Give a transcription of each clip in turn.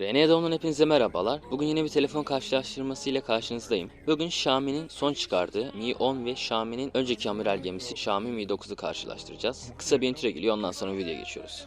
RN Adam'dan hepinize merhabalar. Bugün yine bir telefon karşılaştırması ile karşınızdayım. Bugün Xiaomi'nin son çıkardığı Mi 10 ve Xiaomi'nin önceki amiral gemisi Xiaomi Mi 9'u karşılaştıracağız. Kısa bir intro geliyor ondan sonra videoya geçiyoruz.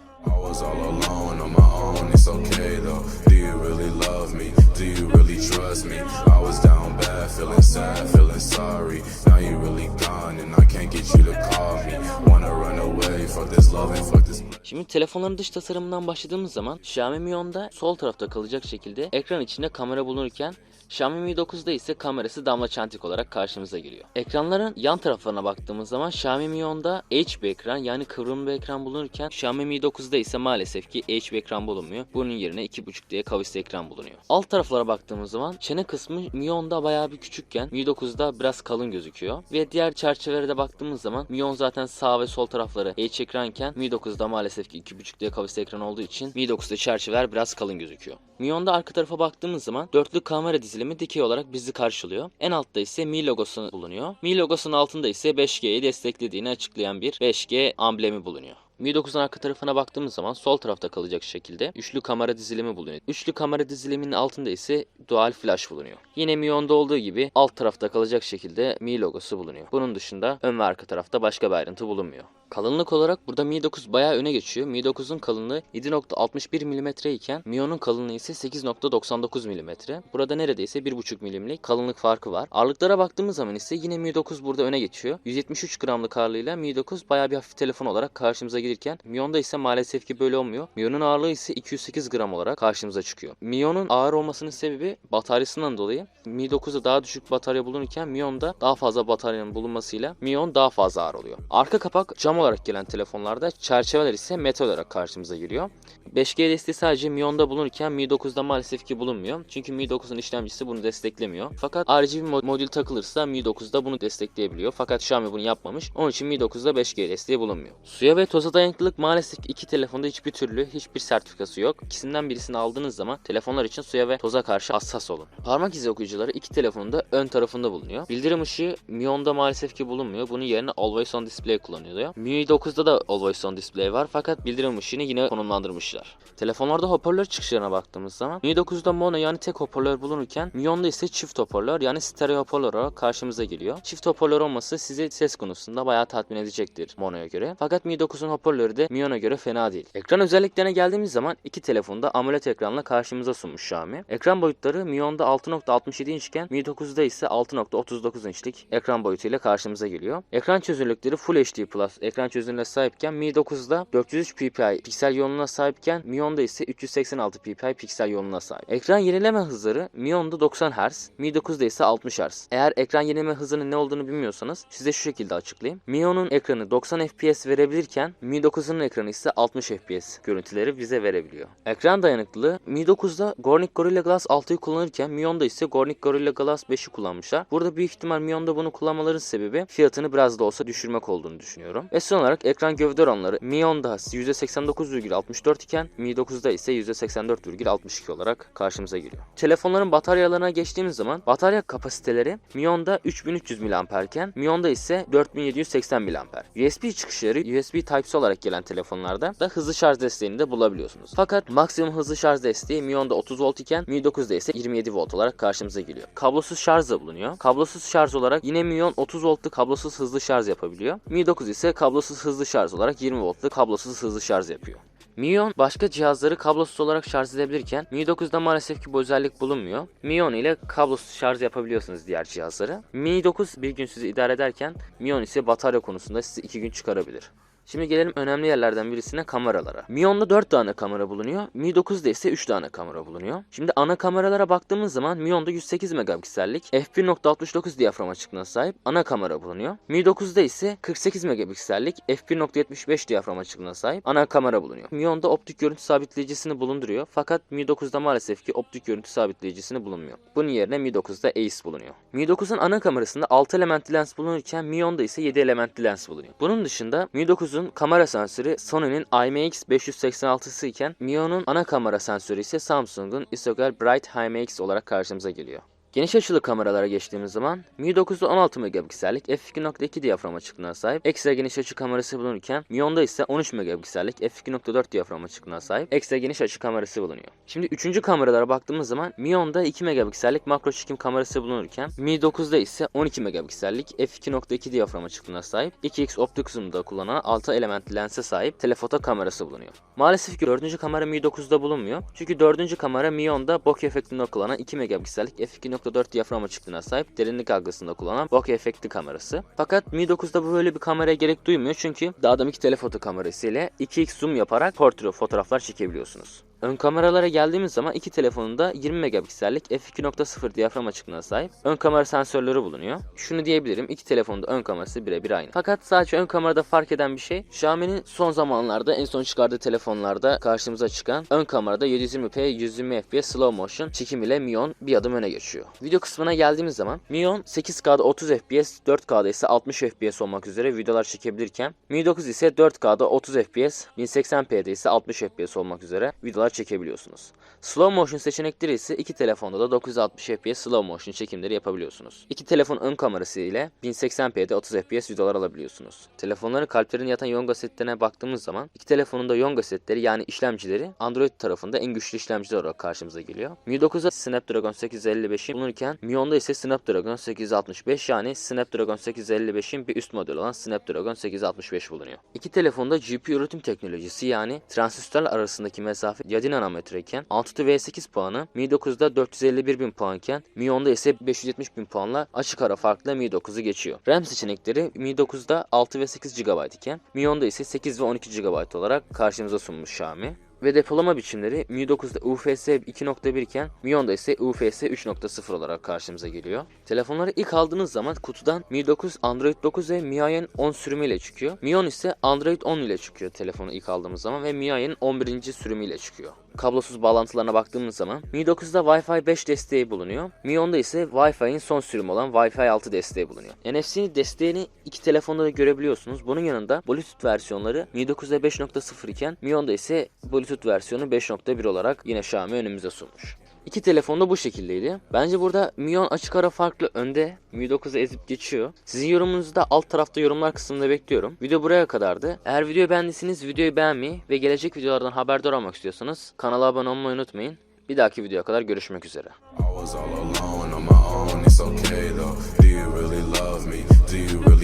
Fuck this love and fuck. Şimdi telefonların dış tasarımından başladığımız zaman Xiaomi Mi 10'da sol tarafta kalacak şekilde ekran içinde kamera bulunurken Xiaomi Mi 9'da ise kamerası damla çentik olarak karşımıza geliyor. Ekranların yan taraflarına baktığımız zaman Xiaomi Mi 10'da H bir ekran yani kıvrımlı bir ekran bulunurken Xiaomi Mi 9'da ise maalesef ki bir ekran bulunmuyor. Bunun yerine 2.5D'ye kavisli ekran bulunuyor. Alt taraflara baktığımız zaman çene kısmı Mi 10'da bayağı bir küçükken Mi 9'da biraz kalın gözüküyor. Ve diğer çerçevelere de baktığımız zaman Mi 10 zaten sağ ve sol tarafları H ekranken Mi 9'da maalesef ki 2.5D kavisli ekran olduğu için Mi 9'da çerçeveler biraz kalın gözüküyor. Mi 10'da arka tarafa baktığımız zaman dörtlü kamera dizilimi dikey olarak bizi karşılıyor. En altta ise Mi logosu bulunuyor. Mi logosunun altında ise 5G'yi desteklediğini açıklayan bir 5G amblemi bulunuyor. Mi 9'un arka tarafına baktığımız zaman sol tarafta kalacak şekilde üçlü kamera dizilimi bulunuyor. Üçlü kamera diziliminin altında ise dual flash bulunuyor. Yine Mi 10'da olduğu gibi alt tarafta kalacak şekilde Mi logosu bulunuyor. Bunun dışında ön ve arka tarafta başka bir ayrıntı bulunmuyor. Kalınlık olarak burada Mi 9 bayağı öne geçiyor. Mi 9'un kalınlığı 7.61 mm iken Mi 10'un kalınlığı ise 8.99 mm. Burada neredeyse 1.5 mm'lik kalınlık farkı var. Ağırlıklara baktığımız zaman ise yine Mi 9 burada öne geçiyor. 173 gramlık ağırlığıyla Mi 9 bayağı bir hafif telefon olarak karşımıza gelirken Mi 10'da ise maalesef ki böyle olmuyor. Mi 10'un ağırlığı ise 208 gram olarak karşımıza çıkıyor. Mi 10'un ağır olmasının sebebi bataryasından dolayı. Mi 9'da daha düşük batarya bulunurken Mi 10'da daha fazla bataryanın bulunmasıyla Mi 10 daha fazla ağır oluyor. Arka kapak cam olarak gelen telefonlarda çerçeveler ise metal olarak karşımıza geliyor. 5G desteği sadece Mi 10'da bulunurken Mi 9'da maalesef ki bulunmuyor. Çünkü Mi 9'un işlemcisi bunu desteklemiyor. Fakat RGB mod- modül takılırsa Mi 9'da bunu destekleyebiliyor. Fakat Xiaomi bunu yapmamış. Onun için Mi 9'da 5G desteği bulunmuyor. Suya ve toza dayanıklılık maalesef ki iki telefonda hiçbir türlü hiçbir sertifikası yok. İkisinden birisini aldığınız zaman telefonlar için suya ve toza karşı hassas olun. Parmak izi okuyucuları iki telefonun da ön tarafında bulunuyor. Bildirim ışığı Mi 10'da maalesef ki bulunmuyor. Bunun yerine Always On Display kullanılıyor. Mi 9'da da Always On Display var fakat bildirim ışığını yine konumlandırmışlar. Telefonlarda hoparlör çıkışlarına baktığımız zaman Mi 9'da mono yani tek hoparlör bulunurken Mi 10'da ise çift hoparlör yani stereo hoparlör olarak karşımıza geliyor. Çift hoparlör olması sizi ses konusunda bayağı tatmin edecektir monoya göre. Fakat Mi 9'un hoparlörü de Mi 10'a göre fena değil. Ekran özelliklerine geldiğimiz zaman iki telefonda AMOLED ekranla karşımıza sunmuş Xiaomi. Ekran boyutları Mi 10'da 6.67 inçken Mi 9'da ise 6.39 inçlik ekran boyutuyla karşımıza geliyor. Ekran çözünürlükleri Full HD Plus ekran çözünürlüğüne sahipken Mi 9'da 403 ppi piksel yoğunluğuna sahipken Mi 10'da ise 386 ppi piksel yoğunluğuna sahip. Ekran yenileme hızları Mi 10'da 90 Hz, Mi 9'da ise 60 Hz. Eğer ekran yenileme hızının ne olduğunu bilmiyorsanız size şu şekilde açıklayayım. Mi 10'un ekranı 90 FPS verebilirken Mi 9'un ekranı ise 60 FPS görüntüleri bize verebiliyor. Ekran dayanıklılığı Mi 9'da Gornick Gorilla Glass 6'yı kullanırken Mi 10'da ise Gornick Gorilla Glass 5'i kullanmışlar. Burada büyük ihtimal Mi 10'da bunu kullanmaların sebebi fiyatını biraz da olsa düşürmek olduğunu düşünüyorum. Ve son olarak ekran gövde oranları Mi 10'da %89,64 iken Mi 9'da ise %84,62 olarak karşımıza geliyor. Telefonların bataryalarına geçtiğimiz zaman batarya kapasiteleri Mi 10'da 3300 mAh iken Mi 10'da ise 4780 mAh. USB çıkışları USB Type-C olarak gelen telefonlarda da hızlı şarj desteğini de bulabiliyorsunuz. Fakat maksimum hızlı şarj desteği Mi 10'da 30 volt iken Mi 9'da ise 27 volt olarak karşımıza geliyor. Kablosuz şarj da bulunuyor. Kablosuz şarj olarak yine Mi 10 30 voltlu kablosuz hızlı şarj yapabiliyor. Mi 9 ise kablosuz hızlı şarj olarak 20 voltlu kablosuz hızlı şarj yapıyor. Mi 10 başka cihazları kablosuz olarak şarj edebilirken Mi 9'da maalesef ki bu özellik bulunmuyor. Mi 10 ile kablosuz şarj yapabiliyorsunuz diğer cihazları. Mi 9 bir gün sizi idare ederken Mi 10 ise batarya konusunda sizi 2 gün çıkarabilir. Şimdi gelelim önemli yerlerden birisine kameralara. Mi 10'da 4 tane kamera bulunuyor. Mi 9'da ise 3 tane kamera bulunuyor. Şimdi ana kameralara baktığımız zaman Mi 10'da 108 megapiksellik f1.69 diyafram açıklığına sahip ana kamera bulunuyor. Mi 9'da ise 48 megapiksellik f1.75 diyafram açıklığına sahip ana kamera bulunuyor. Mi 10'da optik görüntü sabitleyicisini bulunduruyor. Fakat Mi 9'da maalesef ki optik görüntü sabitleyicisini bulunmuyor. Bunun yerine Mi 9'da ACE bulunuyor. Mi 9'un ana kamerasında 6 elementli lens bulunurken Mi 10'da ise 7 elementli lens bulunuyor. Bunun dışında Mi 9'un kamera sensörü Sony'nin IMX586'sı iken Mi 10'un ana kamera sensörü ise Samsung'un Isogel Bright HiMX olarak karşımıza geliyor. Geniş açılı kameralara geçtiğimiz zaman Mi 9'da 16 megapiksellik f2.2 diyafram açıklığına sahip. Ekstra geniş açı kamerası bulunurken Mi 10'da ise 13 megapiksellik f2.4 diyafram açıklığına sahip. Ekstra geniş açı kamerası bulunuyor. Şimdi üçüncü kameralara baktığımız zaman Mi 10'da 2 megapiksellik makro çekim kamerası bulunurken Mi 9'da ise 12 megapiksellik f2.2 diyafram açıklığına sahip. 2x optik zoom'da kullanan 6 elementli lense sahip telefoto kamerası bulunuyor. Maalesef ki dördüncü kamera Mi 9'da bulunmuyor. Çünkü dördüncü kamera Mi 10'da bokeh efektinde kullanan 2 megapiksellik f2.4 diyafram açıklığına sahip derinlik algısında kullanan bokeh efekti kamerası. Fakat Mi 9'da bu böyle bir kameraya gerek duymuyor çünkü daha adam iki telefoto kamerası ile 2x zoom yaparak portre fotoğraflar çekebiliyorsunuz. Ön kameralara geldiğimiz zaman iki telefonun da 20 megapiksellik f2.0 diyafram açıklığına sahip ön kamera sensörleri bulunuyor. Şunu diyebilirim iki telefonun da ön kamerası birebir aynı. Fakat sadece ön kamerada fark eden bir şey Xiaomi'nin son zamanlarda en son çıkardığı telefonlarda karşımıza çıkan ön kamerada 720p 120 fps slow motion çekim ile Mi 10 bir adım öne geçiyor. Video kısmına geldiğimiz zaman Mi 10 8K'da 30 fps 4K'da ise 60 fps olmak üzere videolar çekebilirken Mi 9 ise 4K'da 30 fps 1080p'de ise 60 fps olmak üzere videolar çekebiliyorsunuz. Slow motion seçenekleri ise iki telefonda da 960 fps slow motion çekimleri yapabiliyorsunuz. İki telefon ön kamerası ile 1080p'de 30 fps videolar alabiliyorsunuz. Telefonların kalplerin yatan Yonga setlerine baktığımız zaman iki telefonun da Yonga setleri yani işlemcileri Android tarafında en güçlü işlemciler olarak karşımıza geliyor. Mi 9'da Snapdragon 855'i bulunurken Mi 10'da ise Snapdragon 865 yani Snapdragon 855'in bir üst modeli olan Snapdragon 865 bulunuyor. İki telefonda GPU üretim teknolojisi yani transistörler arasındaki mesafe 7 nanometre iken Antutu V8 puanı Mi 9'da 451 bin puanken Mi 10'da ise 570 bin puanla açık ara farkla Mi 9'u geçiyor. RAM seçenekleri Mi 9'da 6 ve 8 GB iken Mi 10'da ise 8 ve 12 GB olarak karşımıza sunmuş Xiaomi ve depolama biçimleri Mi 9'da UFS 2.1 iken Mi 10'da ise UFS 3.0 olarak karşımıza geliyor. Telefonları ilk aldığınız zaman kutudan Mi 9, Android 9 ve MIUI 10 sürümüyle çıkıyor. Mi 10 ise Android 10 ile çıkıyor telefonu ilk aldığımız zaman ve MIUI'nin 11. sürümüyle çıkıyor. Kablosuz bağlantılarına baktığımız zaman Mi 9'da Wi-Fi 5 desteği bulunuyor. Mi 10'da ise Wi-Fi'nin son sürümü olan Wi-Fi 6 desteği bulunuyor. NFC desteğini iki telefonda da görebiliyorsunuz. Bunun yanında Bluetooth versiyonları Mi 9'da 5.0 iken Mi 10'da ise Bluetooth versiyonu 5.1 olarak yine Xiaomi önümüze sunmuş. İki telefon da bu şekildeydi. Bence burada Mi 10 açık ara farklı önde. Mi 9'u ezip geçiyor. Sizin yorumunuzu da alt tarafta yorumlar kısmında bekliyorum. Video buraya kadardı. Eğer videoyu beğendiyseniz videoyu beğenmeyi ve gelecek videolardan haberdar olmak istiyorsanız kanala abone olmayı unutmayın. Bir dahaki videoya kadar görüşmek üzere.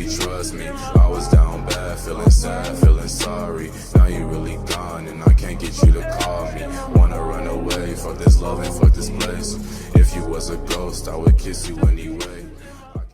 Trust me? I was down bad, feeling sad, feeling sorry. Now you really gone, and I can't get you to call me. Wanna run away, fuck this love and fuck this place. If you was a ghost, I would kiss you anyway.